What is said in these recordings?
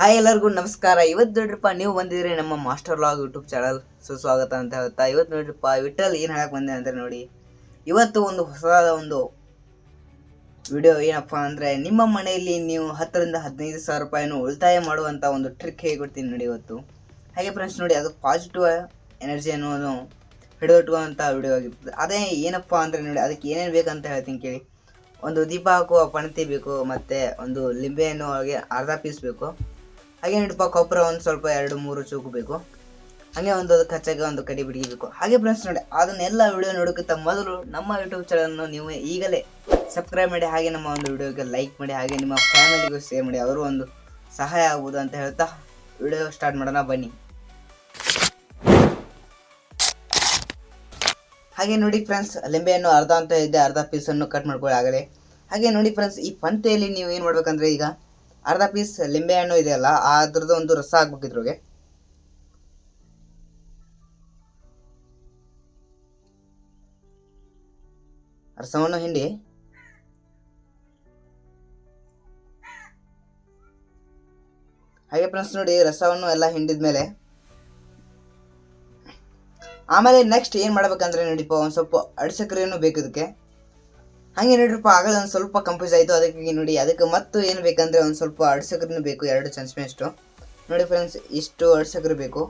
Hi ಎಲ್ಲರಿಗೂ ನಮಸ್ಕಾರ. ಇವತ್ತು ನೋಡ್ರಿಪ್ಪ, ನೀವು ಬಂದಿದ್ರೆ ನಮ್ಮ ಮಾಸ್ಟರ್ ಲಾಗ್ ಯೂಟ್ಯೂಬ್ ಚಾನಲ್ ಸುಸ್ವಾಗತ ಅಂತ ಹೇಳ್ತಾ, ಇವತ್ತು ನೋಡ್ರಿಪ್ಪ ವಿಟಲ್ ಏನು ಹೇಳಕ್ಕೆ ಬಂದೆ ಅಂದ್ರೆ ನೋಡಿ. ಇವತ್ತು ಒಂದು ಹೊಸದಾದ ಒಂದು ವಿಡಿಯೋ ಏನಪ್ಪ ಅಂದರೆ, ನಿಮ್ಮ ಮನೆಯಲ್ಲಿ ನೀವು ಹತ್ತರಿಂದ ಹದಿನೈದು ಸಾವಿರ ರೂಪಾಯಿನ ಉಳಿತಾಯ ಮಾಡುವಂಥ ಒಂದು ಟ್ರಿಕ್ ಹೇಗೆ ಕೊಡ್ತೀನಿ ನೋಡಿ ಇವತ್ತು. ಹಾಗೆ ಫ್ರೆಂಡ್ಸ್ ನೋಡಿ, ಅದು ಪಾಸಿಟಿವ್ ಎನರ್ಜಿ ಅನ್ನೋದು ಹಿಡಿದಿಟ್ಟುವಂಥ ವಿಡಿಯೋ ಆಗಿರ್ತದೆ. ಅದೇ ಏನಪ್ಪ ಅಂದರೆ ನೋಡಿ, ಅದಕ್ಕೆ ಏನೇನು ಬೇಕಂತ ಹೇಳ್ತೀನಿ ಕೇಳಿ. ಒಂದು ದೀಪ ಹಾಕುವ ಪಣತಿ ಬೇಕು, ಮತ್ತು ಒಂದು ಲಿಂಬೆಹಣ್ಣು ಹಾಗೆ ಅರ್ಧ ಪೀಸ್ ಬೇಕು. ಹಾಗೆ ನೋಡಪ್ಪ ಕೊಬ್ಬರ ಒಂದು ಸ್ವಲ್ಪ ಎರಡು, ಮೂರು ಚೂಕು ಬೇಕು. ಹಾಗೆ ಒಂದು ಅದು ಹಚ್ಚಾಗ ಒಂದು ಕಡಿ ಬಿಡಿಬೇಕು. ಹಾಗೆ ಫ್ರೆಂಡ್ಸ್ ನೋಡಿ, ಅದನ್ನೆಲ್ಲ ವಿಡಿಯೋ ನೋಡೋಕ್ಕಿಂತ ಮೊದಲು ನಮ್ಮ ಯೂಟ್ಯೂಬ್ ಚಾನಲ್ನ ನೀವು ಈಗಲೇ ಸಬ್ಸ್ಕ್ರೈಬ್ ಮಾಡಿ, ಹಾಗೆ ನಮ್ಮ ಒಂದು ವಿಡಿಯೋಗೆ ಲೈಕ್ ಮಾಡಿ, ಹಾಗೆ ನಿಮ್ಮ ಫ್ಯಾಮಿಲಿಗೂ ಶೇರ್ ಮಾಡಿ ಅವರು ಒಂದು ಸಹಾಯ ಆಗ್ಬೋದು ಅಂತ ಹೇಳ್ತಾ ವಿಡಿಯೋ ಸ್ಟಾರ್ಟ್ ಮಾಡೋಣ, ಬನ್ನಿ. ಹಾಗೆ ನೋಡಿ ಫ್ರೆಂಡ್ಸ್ ಲಿಂಬೆಯನ್ನು ಅರ್ಧ ಅಂತ ಇದ್ದೆ ಅರ್ಧ ಪೀಸನ್ನು ಕಟ್ ಮಾಡ್ಕೊಳ್ಳಿ ಆಗಲೇ ಹಾಗೆ ನೋಡಿ ಫ್ರೆಂಡ್ಸ್ ಈ ಪಂತೆಯಲ್ಲಿ ನೀವು ಏನು ಮಾಡ್ಬೇಕಂದ್ರೆ ಈಗ ಅರ್ಧ ಪೀಸ್ ಲಿಂಬೆ ಹಣ್ಣು ಇದೆಯಲ್ಲ, ಅದ್ರದ್ದು ಒಂದು ರಸ ಹಾಕ್ಬೇಕು ಇದ್ರಿಗೆ ರಸವನ್ನು ಹಿಂಡಿ. ಹಾಗೆ ಫ್ರೆಂಡ್ಸ್ ನೋಡಿ, ರಸವನ್ನು ಎಲ್ಲ ಹಿಂಡಿದ ಮೇಲೆ ಆಮೇಲೆ ನೆಕ್ಸ್ಟ್ ಏನು ಮಾಡ್ಬೇಕಂದ್ರೆ ನೋಡಿಪ್ಪ ಒಂದು ಸ್ವಲ್ಪ ಅಡಿಸಕ್ರಿಯನ್ನು ಬೇಕು ಇದಕ್ಕೆ. ಹಾಗೆ ನೋಡ್ರಪ್ಪ ಆಗಲ್ಲ, ಒಂದು ಸ್ವಲ್ಪ ಕಂಪ್ಯೂಸ್ ಆಯಿತು. ಅದಕ್ಕೆ ನೋಡಿ, ಅದಕ್ಕೆ ಮತ್ತು ಏನು ಬೇಕಂದರೆ ಒಂದು ಸ್ವಲ್ಪ ಅಡ್ಸಕ್ರೂ ಬೇಕು, ಎರಡು ಚಮಚಷ್ಟು ನೋಡಿ ಫ್ರೆಂಡ್ಸ್ ಇಷ್ಟು ಅಡಿಸಕ್ರೆ ಬೇಕು.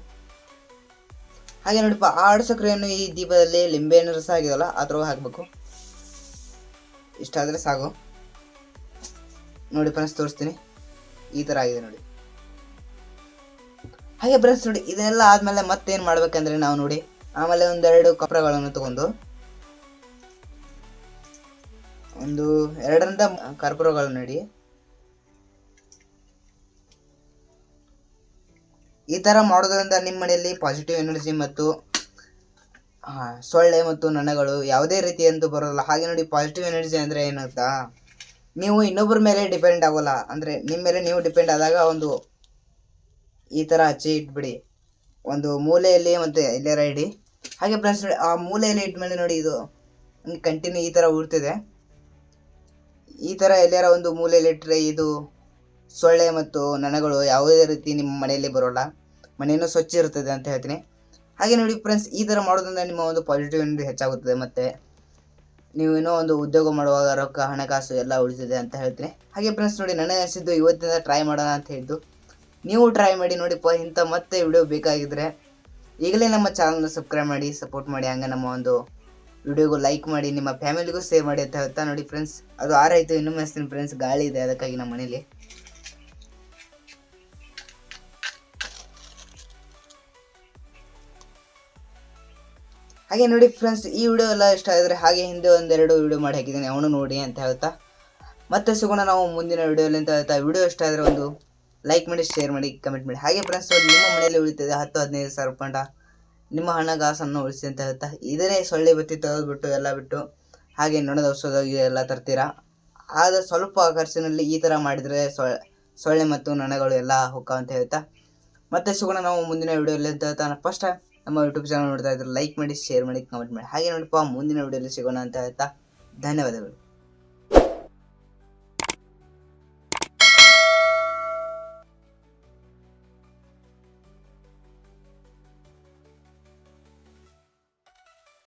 ಹಾಗೆ ನೋಡಪ್ಪ ಆ ಅಡ್ಸಕ್ರೆಯನ್ನು ಈ ದೀಪದಲ್ಲಿ ಲಿಂಬೆಹಣ್ಣು ರಸ ಆಗಿದಲ್ಲ, ಅದ್ರೊಳಗೆ ಹಾಕಬೇಕು. ಇಷ್ಟಾದರೆ ಸಾಕು ನೋಡಿ ಫ್ರೆಂಡ್ಸ್ ತೋರಿಸ್ತೀನಿ. ಈ ಥರ ಆಗಿದೆ ನೋಡಿ. ಹಾಗೆ ಫ್ರೆಂಡ್ಸ್ ನೋಡಿ, ಇದನ್ನೆಲ್ಲ ಆದಮೇಲೆ ಮತ್ತೇನು ಮಾಡ್ಬೇಕಂದ್ರೆ ನಾವು ನೋಡಿ, ಆಮೇಲೆ ಒಂದೆರಡು ಕಪ್ರಗಳನ್ನು ತಗೊಂಡು ಒಂದು ಎರಡರಿಂದ ಕರ್ಪೂರಗಳು ನೋಡಿ. ಈ ಥರ ಮಾಡೋದ್ರಿಂದ ನಿಮ್ಮ ಮನೆಯಲ್ಲಿ ಪಾಸಿಟಿವ್ ಎನರ್ಜಿ ಮತ್ತು ಸೊಳ್ಳೆ ಮತ್ತು ನೊಣಗಳು ಯಾವುದೇ ರೀತಿಯಂತೂ ಬರೋಲ್ಲ ಹಾಗೆ ನೋಡಿ ಪಾಸಿಟಿವ್ ಎನರ್ಜಿ ಅಂದರೆ ಏನಂತ? ನೀವು ಇನ್ನೊಬ್ಬರ ಮೇಲೆ ಡಿಪೆಂಡ್ ಆಗೋಲ್ಲ. ಅಂದರೆ ನಿಮ್ಮ ಮೇಲೆ ನೀವು ಡಿಪೆಂಡ್ ಆದಾಗ ಒಂದು ಈ ಥರ ಹಚ್ಚಿ ಇಟ್ಬಿಡಿ. ಒಂದು ಮೂಲೆಯಲ್ಲಿ ಮತ್ತು ಎಲ್ಲಾರ ಇಡಿ. ಹಾಗೆ ಫ್ರೆಂಡ್ಸ್ ನೋಡಿ, ಆ ಮೂಲೆಯಲ್ಲಿ ಇಟ್ಮೇಲೆ ನೋಡಿ ಇದು ಕಂಟಿನ್ಯೂ ಈ ಥರ ಉಡ್ತಿದೆ ಈ ಥರ ಎಲ್ಲಾರ ಒಂದು ಮೂಲೆಯಲ್ಲಿಟ್ಟರೆ ಇದು ಸೊಳ್ಳೆ ಮತ್ತು ನೊಣಗಳು ಯಾವುದೇ ರೀತಿ ನಿಮ್ಮ ಮನೆಯಲ್ಲಿ ಬರೋಲ್ಲ. ಮನೆಯನ್ನು ಸ್ವಚ್ಛ ಇರುತ್ತದೆ ಅಂತ ಹೇಳ್ತೀನಿ. ಹಾಗೆ ನೋಡಿ ಫ್ರೆಂಡ್ಸ್ ಈ ಥರ ಮಾಡೋದ್ರಿಂದ ನಿಮ್ಮ ಒಂದು ಪಾಸಿಟಿವ್ ಎನರ್ಜಿ ಹೆಚ್ಚಾಗುತ್ತದೆ ಮತ್ತು ನೀವು ಏನೋ ಒಂದು ಉದ್ಯೋಗ ಮಾಡುವಾಗ ರೊಕ್ಕ, ಹಣಕಾಸು ಎಲ್ಲ ಉಳಿಸಿದೆ ಅಂತ ಹೇಳ್ತೀನಿ. ಹಾಗೆ ಫ್ರೆಂಡ್ಸ್ ನೋಡಿ ನನಗೆ ಅನಿಸಿದ್ದು ಇವತ್ತಿಂದ ಟ್ರೈ ಮಾಡೋಣ ಅಂತ ಹೇಳಿದ್ದು ನೀವು ಟ್ರೈ ಮಾಡಿ ನೋಡಿಪ್ಪ, ಇಂಥ ಮತ್ತೆ ವಿಡಿಯೋ ಬೇಕಾಗಿದ್ದರೆ ಈಗಲೇ ನಮ್ಮ ಚಾನಲ್ನ ಸಬ್ಸ್ಕ್ರೈಬ್ ಮಾಡಿ ಸಪೋರ್ಟ್ ಮಾಡಿ, ಹಂಗೆ ನಮ್ಮ ಒಂದು ವಿಡಿಯೋಗೂ ಲೈಕ್ ಮಾಡಿ, ನಿಮ್ಮ ಫ್ಯಾಮಿಲಿಗೂ ಸೇವ್ ಮಾಡಿ ಅಂತ ಹೇಳ್ತಾ ನೋಡಿ ಫ್ರೆಂಡ್ಸ್ ಅದು ಆರಾಯಿತು ಇನ್ನೂ ಮೆಸ್ತೀನಿ ಫ್ರೆಂಡ್ಸ್ ಗಾಳಿ ಇದೆ ಅದಕ್ಕಾಗಿ ನಮ್ಮ ಮನೇಲಿ. ಹಾಗೆ ನೋಡಿ ಫ್ರೆಂಡ್ಸ್ ಈ ವಿಡಿಯೋ ಎಲ್ಲ ಇಷ್ಟ ಆದರೆ ಹಾಗೆ ಹಿಂದೆ ಒಂದೆರಡು ವಿಡಿಯೋ ಮಾಡಿ ಹಾಕಿದ್ದೀನಿ. ಅವನು ನೋಡಿ ಅಂತ ಹೇಳ್ತಾ. ಮತ್ತೆ ಸಿಗೋಣ ನಾವು ಮುಂದಿನ ವಿಡಿಯೋಲಿ ಅಂತ ಹೇಳ್ತಾ. ವಿಡಿಯೋ ಇಷ್ಟ ಆದರೆ ಒಂದು ಲೈಕ್ ಮಾಡಿ ಶೇರ್ ಮಾಡಿ ಕಮೆಂಟ್ ಮಾಡಿ. ಹಾಗೆ ಫ್ರೆಂಡ್ಸ್ ನಿಮ್ಮ ಮನೆಯಲ್ಲಿ ಉಳಿತದೆ ಹತ್ತು ಹದಿನೈದು ಸಾವಿರ ರೂಪಾಯಿ ನಿಮ್ಮ ಹಣಕಾಸನ್ನು ಉಳಿಸಿ ಅಂತ ಹೇಳ್ತಾ, ಇದನ್ನೇ ಸೊಳ್ಳೆ ಬತ್ತಿ ತೆಗೆದುಬಿಟ್ಟು ಎಲ್ಲ ಬಿಟ್ಟು ಹಾಗೆ ನೊಣದ ಔಷಧ ಎಲ್ಲ ತರ್ತೀರಾ? ಆದರೆ ಸ್ವಲ್ಪ ಖರ್ಚಿನಲ್ಲಿ ಈ ಥರ ಮಾಡಿದರೆ ಸೊಳ್ಳೆ ಸೊಳ್ಳೆ ಮತ್ತು ನೊಣಗಳು ಎಲ್ಲ ಹೊಕ್ಕ ಅಂತ ಹೇಳ್ತಾ. ಮತ್ತೆ ಸುಗುಣ ನಾವು ಮುಂದಿನ ವಿಡಿಯೋಲಿ ಅಂತ ಹೇಳ್ತಾ. ಫಸ್ಟ್ ನಮ್ಮ ಯೂಟ್ಯೂಬ್ ಚಾನಲ್ ನೋಡ್ತಾ ಇದ್ರೆ ಲೈಕ್ ಮಾಡಿ ಶೇರ್ ಮಾಡಿ ಕಮೆಂಟ್ ಮಾಡಿ. ಹಾಗೆ ನೋಡಪ್ಪ ಮುಂದಿನ ವಿಡಿಯೋಲಿ ಸಿಗೋಣ ಅಂತ ಹೇಳ್ತಾ. ಧನ್ಯವಾದಗಳು.